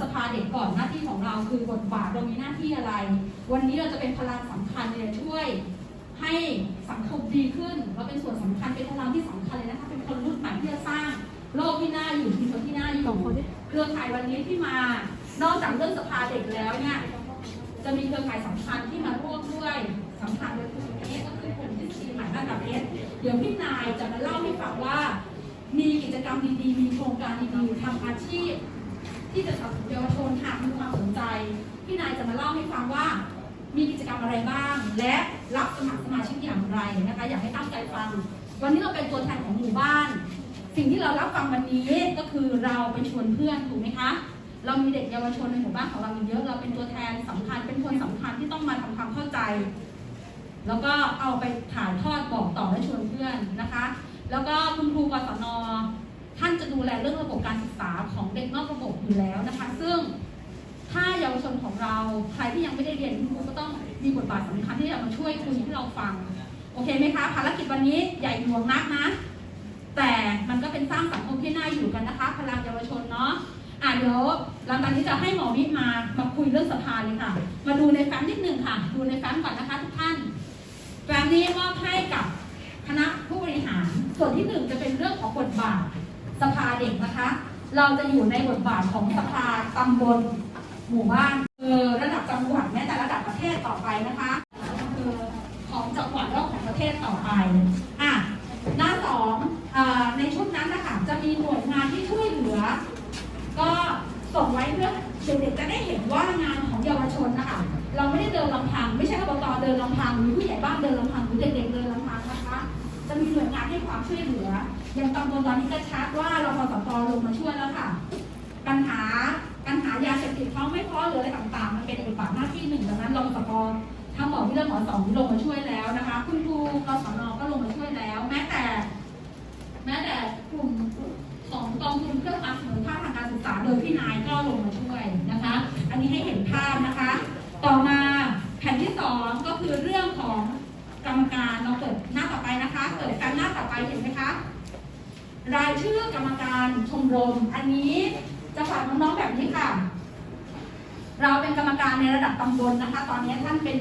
สภาเด็กก่อนหน้าที่ของเราคือบทบาทเรามีหน้าที่อะไร วันนี้เราจะเป็นพลังสำคัญเลยช่วยให้สังคมดีขึ้นเราเป็นส่วนสำคัญเป็นพลังที่สำคัญเลยนะคะเป็นคนรุ่นใหม่ที่จะสร้างโลกที่น่าอยู่ที่คนที่น่าอยู่เครือข่ายวันนี้ที่มา นอกจากเรื่องสภาเด็กแล้วเนี่ยจะมีเครือข่ายสำคัญที่มาร่วมด้วยสำคัญเลยคือกลุ่มนี้ก็คือกลุ่มที่ซีใหม่ระดับเอสเดี๋ยวพี่นายจะมาเล่าให้ฟังว่า มีกิจกรรมดีๆ มีโครงการดีๆทำอาชีพ ที่จะสนับสนเยาวชนหากมีความสนใจ พี่นายจะมาเล่าให้ฟังว่า มีกิจกรรมอะไรบ้าง และรับสมัครสมาชิกอย่างไรนะคะอยากให้ตั้งใจฟัง วันนี้เราเป็นตัวแทนของหมู่บ้าน สิ่งที่เรารับฟังวันนี้ก็คือเราไปชวนเพื่อนถูกไหมคะเรามีเด็กเยาวชนในหมู่บ้านของเราเยอะ เราเป็นตัวแทนสำคัญ เป็นคนสำคัญที่ต้องมาทำความเข้าใจ แล้วก็เอาไปถ่ายทอดบอกต่อและชวนเพื่อนนะคะ แล้วก็คุณครูกศน ดูแลเรื่องระบบการศึกษาของเด็กนอกระบบอยู่แล้วนะคะ ซึ่งถ้าเยาวชนของเราใครที่ยังไม่ได้เรียนคุณครูก็ต้องมีบทบาทสำคัญที่จะมาช่วยคุยให้เราฟัง โอเคไหมคะ ภารกิจวันนี้ใหญ่หลวงนักนะ แต่มันก็เป็นสร้างสังคมที่น่าอยู่กันนะคะ พลังเยาวชนเนาะอะเดี๋ยวหลังจากนี้จะให้หมอวิทย์มามาคุยเรื่องสภาเลยค่ะ มาดูในแฟ้มนิดหนึ่งค่ะ ดูในแฟ้มก่อนนะคะทุกท่านแฟ้มนี้มอบให้กับคณะผู้บริหาร ส่วนที่หนึ่งจะเป็นเรื่องของบทบาท สภาเด็กนะคะ เราจะอยู่ในบทบาทของสภาตำบลหมู่บ้านเออระดับจังหวัดแม้แต่ระดับประเทศต่อไปนะคะเออของจังหวัดแล้วของประเทศต่อไปอะหน้าสองอในชุดนั้นนะคะจะมีหน่วยงานที่ช่วยเหลือ ก็ส่งไว้เพื่อเด็กๆจะได้เห็นว่างานของเยาวชนนะคะเราไม่ได้เดินลำพัง ไม่ใช่อบตเดินลำพังหรือผู้ใหญ่บ้านเดินลำพังหรือเด็กๆเดินลำพังนะคะ จะมีหน่วยงานให้ความช่วยเหลือ ย่างตำบลตอนนี้ก็ชัดว่าเราพอสตลงมาช่วยแล้วค่ะ ปัญหาปัญหายาเสพติดท้องไม่พอหรืออะไรต่างๆ มันเป็นบทบาทหน้าที่หนึ่งดังนั้นรองสปทั้งหมอวิเรื่องหมอสองลงมาช่วยแล้วนะคะ คุณครูกศนก็ลงมาช่วยแล้ว แม้แต่ แม้แต่กลุ่มของกองทุนเพื่อความเสมอภาคทางการศึกษาโดยพี่นายก็ลงมาช่วยนะคะ อันนี้ให้เห็นภาพนะคะ ต่อมาแผ่นที่สองก็คือเรื่องของกรรมการเราเปิดหน้าต่อไปนะคะเปิดการหน้าต่อไปเห็นไหม รายชื่อกรรมการชมรม อันนี้จะฝากน้องๆแบบนี้ค่ะ เราเป็นกรรมการในระดับตำบลนะคะ ตอนนี้ท่านเป็น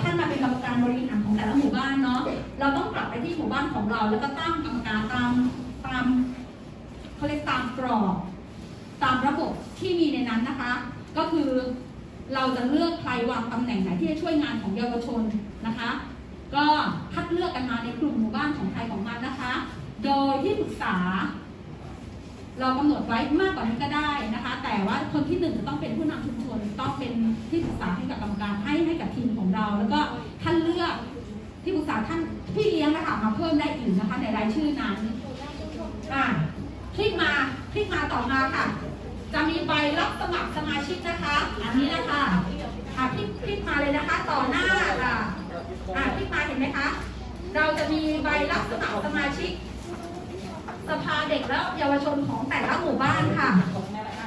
ท่านมาเป็นกรรมการบริหารของแต่ละหมู่บ้านเนาะ เราต้องกลับไปที่หมู่บ้านของเรา แล้วก็ตั้งกรรมการตามตามเขาเรียกตามกรอบตามระบบที่มีในนั้นนะคะ ก็คือเราจะเลือกใครวางตำแหน่งไหนที่จะช่วยงานของเยาวชนนะคะ ก็คัดเลือกกันมาในกลุ่มหมู่บ้านของใครของมันนะคะ โดยที่ปรึกษา เรากำหนดไว้มากกว่านี้ก็ได้นะคะ แต่ว่าคนที่หนึ่งจะต้องเป็นผู้นำชุมชนต้องเป็นที่ปรึกษาให้กับกรรมการให้ให้กับทีมของเรา แล้วก็ท่านเลือกที่ปรึกษาท่านพี่เลี้ยงนะคะมาเพิ่มได้อีกนะคะในรายชื่อนั้นอะคลิกมาคลิกมาต่อมาค่ะ จะมีใบรับสมัครสมาชิกนะคะ อันนี้นะคะอะคลิกคลิกมาเลยนะคะ ต่อหน้าค่ะอะคลิกมาเห็นไหมคะ เราจะมีใบรับสมัครสมาชิก สภาเด็กและเยาวชนของแต่ละหมู่บ้านค่ะ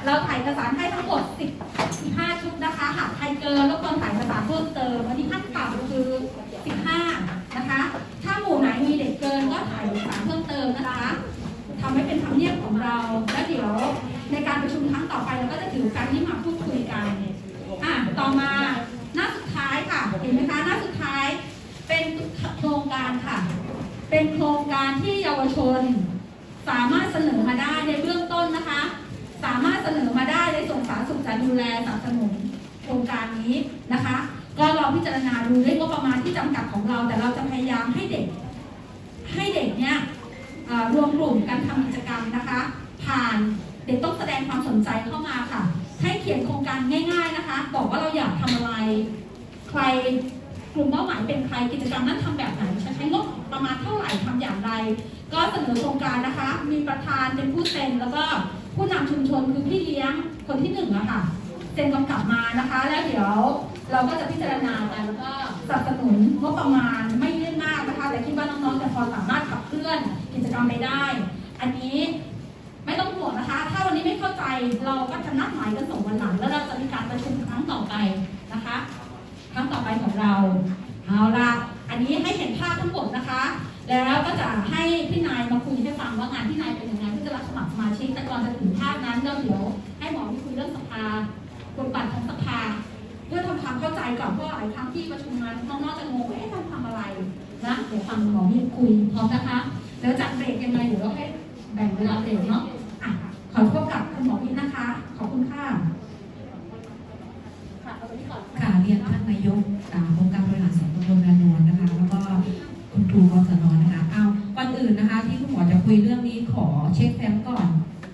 เราถ่ายเอกสารให้ทั้งหมด 15 ชุดนะคะ หากใครเกินแล้วคนถ่ายเอกสารเพิ่มเติม นอมาได้ในเบื้องต้นนะคะ สามารถเสนอมาได้ในส่วนสาธารณสุขจะดูแลสนับสนุนโครงการนี้นะคะ ก็ลองพิจารณาดูด้วยงบประมาณที่จำกัดของเรา แต่เราจะพยายามให้เด็ก ให้เด็กเนี่ยรวมกลุ่มกันทำกิจกรรมนะคะ ผ่านเด็กต้องแสดงความสนใจเข้ามาค่ะ ให้เขียนโครงการง่าย ๆนะคะ บอกว่าเราอยากทำอะไร ใคร กลุ่มเป้าหมายเป็นใครกิจกรรมนั้นทำแบบไหนใช้งบประมาณเท่าไหร่ทำอย่างไร ก็เสนอโครงการนะคะ มีประธานเป็นผู้เซ็นแล้วก็ผู้นำชุมชนคือพี่เลี้ยงคนที่หนึ่งอะค่ะเซ็นกำกับมานะคะ แล้วเดี๋ยวเราก็จะพิจารณากันแล้วก็สนับสนุนงบประมาณไม่เยอะมากนะคะ แต่คิดว่าน้องๆจะพอสามารถขับเคลื่อนกิจกรรมไปได้ อันนี้ไม่ต้องห่วงนะคะ ถ้าวันนี้ไม่เข้าใจเราก็จะนัดหมายกันส่งวันหลัง แล้วเราจะมีการประชุมครั้งต่อไปนะคะ ครั้งต่อไปของเรา เอาละอันนี้ให้เห็นภาพทั้งหมดนะคะ แล้วก็จะให้พี่นายมาคุยให้ฟังว่างานพี่นายเป็นยังไงรื่อนจะถึงภาพนั้นเดี๋ยวให้หมอมีคุยเรื่องสภาบทบาทของสภาเพื่อทำความเข้าใจก่อนเพราะว่าหลายครั้งที่ประชุมมาน้องๆจะงงว่าเอ๊ะเราทำอะไรนะเดี๋ยวฟังหมอมีคุยพร้อมนะคะแล้วจัดเบรกยังไงเดี๋ยวเราให้แบ่งเวลาเบรกเนาะอะขอพบกับคุณหมอมีนะคะ ขอบคุณค่ะ ค่ะเรียนท่านนายกอ่าองค์การบริหารส่วนตำบลระนวนนะคะ แล้วก็คุณครูกศนนะคะเอาก่อนอื่นนะคะ ที่คุณหมอจะคุยเรื่องนี้ขอเช็คแฟ้มก่อน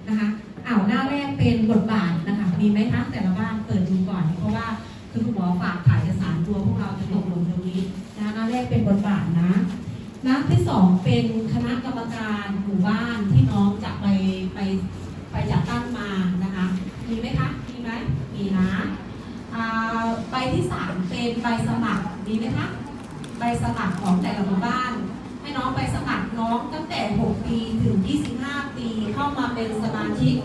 นะคะอ้าวหน้าแรกเป็นบทบาทนะคะ มีไหมคะแต่ละบ้านเปิดดูก่อน เพราะว่าคือคุณหมอฝากถ่ายเอกสารตัวพวกเราจะตกลงตรงนี้นะหน้าแรกเป็นบทบาทนะหน้าที่สองเป็นคณะกรรมการหมู่บ้านที่น้องจะไปไปไปจัดตั้งมานะคะ มีไหมคะ มีไหมมีนะ อ่า ใบที่สามเป็นใบสมัครดีไหมคะใบสมัครของแต่ละหมู่บ้าน ให้น้องไปสมัครน้องตั้งแต่ 6 ปีถึง 25 ปีเข้ามาเป็นสมาชิก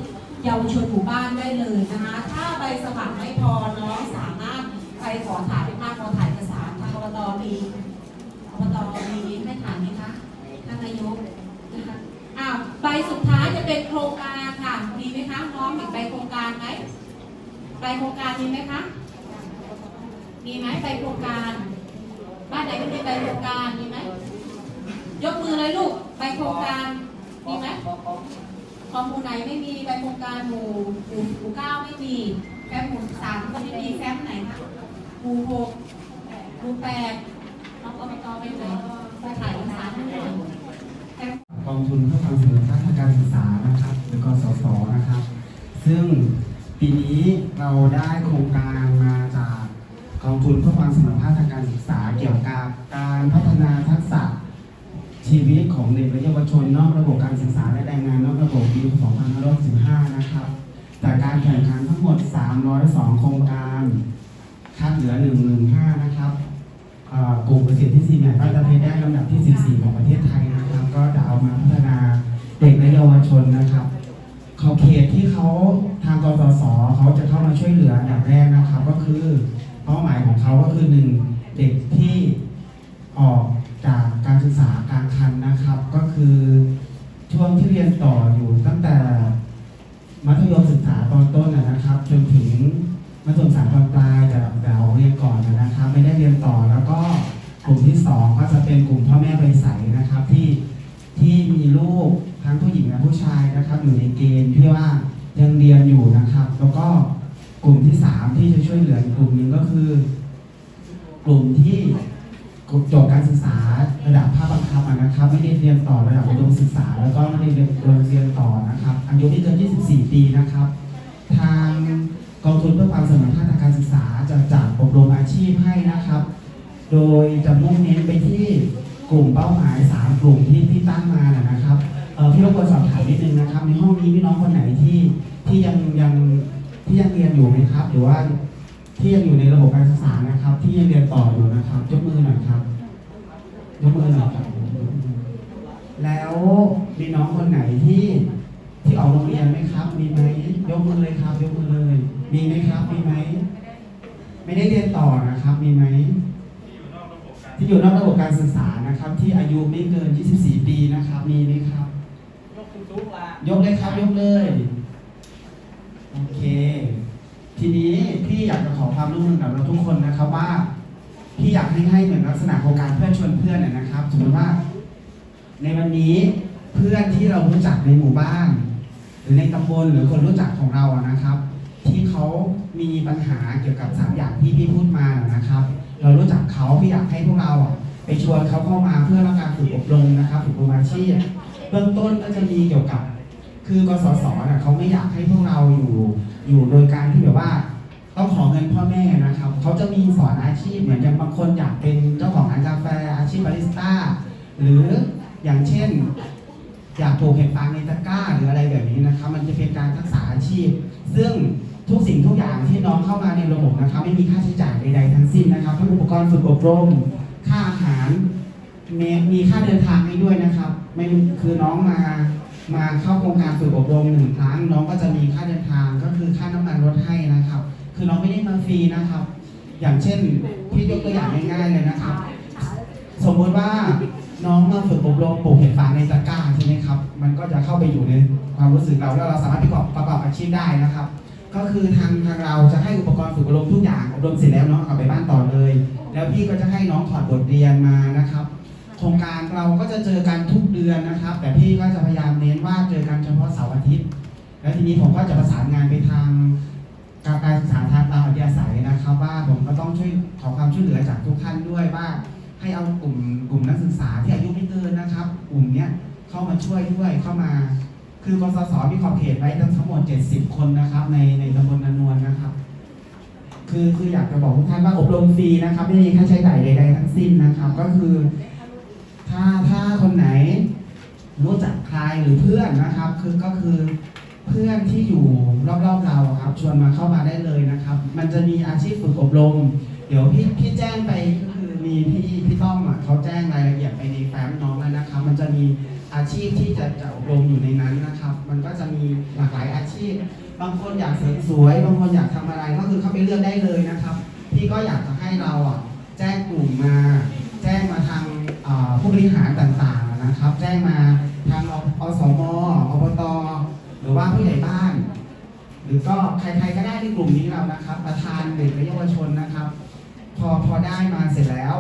เยาวชนหมู่บ้านได้เลยนะคะถ้าใบสมัครไม่พอน้องสามารถไปขอถ่ายมากขอถ่ายเอกสารทางอบตมีอบตมีให้ถ่ายไหมคะท่านนายกนะคะอ้าวใบสุดท้ายจะเป็นโครงการค่ะมีไหมคะน้องเห็นใบโครงการไหมใบโครงการมีไหมคะ มีไหมใบโครงการ บ้านไหนไม่มีใบโครงการมีไหมยกมือเลยลูกใบโครงการมีไหมของหมู่ไหนไม่มีใบโครงการหมู่หมู่หมู่เก้าไม่มีแฟมหมู่สามก็ไม่มีแฟมไหนคะหมู่หกหมู่แปดน้องอบตไปไหนไปถ่ายเอกสารให้หน่อยแฟมกองทุนเพื่อความเสมอภาคทางการศึกษานะครับหรือกสศนะครับ ซึ่งปีนี้เราได้โครงการ ทุนเพื่อความเสมอภาคทางการศึกษาเกี่ยวกับการพัฒนาทักษะชีวิตของเด็กและเยาวชนนอกระบบการศึกษาและแรงงานนอกระบบปี 2515นะครับจากการแข่งขันทั้งหมด 302 โครงการคัดเหลือ 115 นะครับกลุ่มเกษตรที่สี่เนี่ยก็จะเป็นได้ลำดับที่ 14 ของประเทศไทยนะครับ ก็จะเอามาพัฒนาเด็กและเยาวชนนะครับเขาเขตที่เขาทางกสศเขาจะเข้ามาช่วยเหลืออันดับแรกนะครับ ก็คือ ป้าหมายของเขาก็คือหนึ่งเด็กที่ออกจากการศึกษากลางคันนะครับ ก็คือช่วงที่เรียนต่ออยู่ตั้งแต่มัธยมศึกษาตอนต้นนะครับ จนถึงมัธยมศึกษาตอนปลายแต่แต่เราเรียนก่อนนะครับ ไม่ได้เรียนต่อแล้วก็กลุ่มที่สองก็จะเป็นกลุ่มพ่อแม่ใบใสนะครับ ที่ที่มีลูกทั้งผู้หญิงและผู้ชายนะครับ อยู่ในเกณฑ์ที่ว่ายังเรียนอยู่นะครับ แล้วก็ กลุ่มที่สามที่จะช่วยเหลืออีกกลุ่มหนึ่งก็คือ กลุ่มที่จบการศึกษาระดับภาคบังคับนะครับไม่ได้เรียนต่อระดับอุดมศึกษา แล้วก็ไม่ได้เรียนเรียนต่อนะครับอายุไม่เกิน 24 ปีนะครับ ทางกองทุนเพื่อความเสมอภาคทางการศึกษาจะจัดอบรมอาชีพให้นะครับ โดยจะมุ่งเน้นไปที่กลุ่มเป้าหมาย 3 กลุ่มที่ที่ตั้งมานะนะครับเอ่อพี่รบกวนสอบถามนิดนึงนะครับ ในห้องนี้พี่น้องคนไหนที่ที่ยังยัง ที่ยังเรียนอยู่ไหมครับ หรือว่าที่ยังอยู่ในระบบการศึกษานะครับ ที่ยังเรียนต่ออยู่นะครับยกมือหน่อยครับยกมือหน่อยครับ แล้วมีน้องคนไหนที่ที่ออกโรงเรียนไหมครับ มีไหมยกมือเลยครับ ยกมือเลย มีไหมครับ มีไหมไม่ได้เรียนต่อนะครับ มีไหมที่อยู่นอกระบบการศึกษานะครับ ที่อายุไม่เกิน 24 ปีนะครับ มีไหมครับ ยกสูงๆละยกเลยครับ ยกเลย โอเค ทีนี้พี่อยากจะขอความร่วมมือกับเราทุกคนนะครับว่าพี่อยากให้ให้เหมือนลักษณะโครงการเพื่อนชวนเพื่อนนะนะครับสมมติว่า ในวันนี้เพื่อนที่เรารู้จักในหมู่บ้าน หรือในตำบลหรือคนรู้จักของเราอะนะครับ ที่เขามีปัญหาเกี่ยวกับสามอย่างที่พี่พูดมานะครับ เรารู้จักเขาพี่อยากให้พวกเราอะไปชวนเขาเข้ามาเพื่อรับการฝึกอบรมนะครับฝึกอบรมอาชีพเบื้องต้นก็จะมีเกี่ยวกับ คือกสศน่ะเขาไม่อยากให้พวกเราอยู่อยู่โดยการที่แบบว่าต้องขอเงินพ่อแม่นะครับ เขาจะมีสอนอาชีพเหมือนอย่างบางคนอยากเป็นเจ้าของร้านกาแฟอาชีพบาริสต้า หรืออย่างเช่น อยากปลูกเห็ดฟางในตะกร้าหรืออะไรแบบนี้นะครับ มันจะเป็นการทักษะอาชีพ ซึ่งทุกสิ่งทุกอย่างที่น้องเข้ามาในระบบนะครับ ไม่มีค่าใช้จ่ายใดๆทั้งสิ้นนะครับทั้งอุปกรณ์ฝึกอบรม ค่าอาหารมีมีค่าเดินทางให้ด้วยนะครับ ไม่คือน้องมา มาเข้าโครงการฝึกอบรมหนึ่งครั้ง น้องก็จะมีค่าเดินทางก็คือค่าน้ำมันรถให้นะครับ คือน้องไม่ได้มาฟรีนะครับ อย่างเช่นพี่ยกตัวอย่างง่ายๆเลยนะครับ สมมติว่าน้องมาฝึกอบรมปลูกเห็ดฟางในตะกร้าใช่ไหมครับ มันก็จะเข้าไปอยู่ในความรู้สึกเราแล้วเราสามารถประกอบประกอบอาชีพได้นะครับ ก็คือทางทางเราจะให้อุปกรณ์ฝึกอบรมทุกอย่างอบรมเสร็จแล้วน้องเอาไปบ้านต่อเลย แล้วพี่ก็จะให้น้องถอดบทเรียนมานะครับ โครงการเราก็จะเจอกันทุกเดือนนะครับ แต่พี่ก็จะพยายามเน้นเฉพาะเสาร์อาทิตย์ แล้วทีนี้ผมก็จะประสานงานไปทางการการศึกษาทางตามอัธยาศัยนะครับ ว่าผมก็ต้องช่วยขอความช่วยเหลือจากทุกท่านด้วยว่า ให้เอากลุ่มกลุ่มนักศึกษาที่อายุไม่เกินนะครับ กลุ่มเนี้ยเข้ามาช่วยด้วยเข้ามา คือกสศมีขอบเขตไว้ทั้งหมด 70 คนนะครับ ในในตำบลนนวลนะครับ คือคืออยากจะบอกทุกท่านว่าอบรมฟรีนะครับ ไม่มีค่าใช้จ่ายใดๆทั้งสิ้นนะครับ ก็คือถ้าถ้าคนไหนรู้จักใครหรือเพื่อนนะครับ คือก็คือ เพื่อนที่อยู่รอบๆเราครับชวนมาเข้ามาได้เลยนะครับ มันจะมีอาชีพฝึกอบรม เดี๋ยวพี่พี่แจ้งไปก็คือมีพี่พี่ต้อมอะเขาแจ้งรายละเอียดไปในแฟ้มน้องแล้วนะครับ มันจะมีอาชีพที่จะจะอบรมอยู่ในนั้นนะครับ มันก็จะมีหลากหลายอาชีพ บางคนอยากเสริมสวย บางคนอยากทำอะไรก็คือเข้าไปเลือกได้เลยนะครับ พี่ก็อยากจะให้เราอะแจ้งกลุ่มมา แจ้งมาทางผู้บริหารต่างๆนะครับ แจ้งมาทางอสมอบต หรือว่าผู้ใหญ่บ้าน หรือก็ใครๆก็ได้ในกลุ่มนี้เรานะครับ ประธานเด็กและเยาวชนนะครับ พอพอได้มาเสร็จแล้ว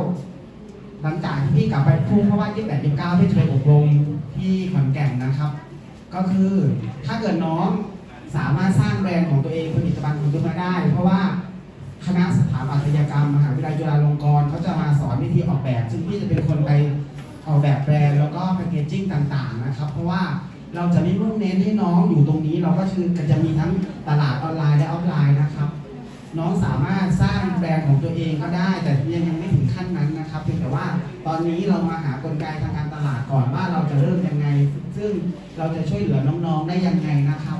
หลังจากที่พี่กลับไปพูดเพราะว่าที่แปดยี่เก้าที่จะไปอบรมที่ขอนแก่นนะครับ ก็คือถ้าเกิดน้องสามารถสร้างแบรนด์ของตัวเองผลิตภัณฑ์ของตัวเองมาได้ เพราะว่าคณะสถาปัตยกรรมมหาวิทยาลัยจุฬาลงกรณ์เขาจะมาสอนวิธีออกแบบ ซึ่งพี่จะเป็นคนไปออกแบบแบรนด์แล้วก็แพคเกจจิ้งต่างๆนะครับ เพราะว่า เราจะไม่มุ่งเน้นให้น้องอยู่ตรงนี้ เราก็คือจะมีทั้งตลาดออนไลน์และออฟไลน์นะครับ น้องสามารถสร้างแบรนด์ของตัวเองก็ได้ แต่ยังยังไม่ถึงขั้นนั้นนะครับเพียงแต่ว่าตอนนี้เรามาหากลไกทางการตลาดก่อนว่าเราจะเริ่มยังไง ซึ่งเราจะช่วยเหลือน้องๆได้ยังไงนะครับ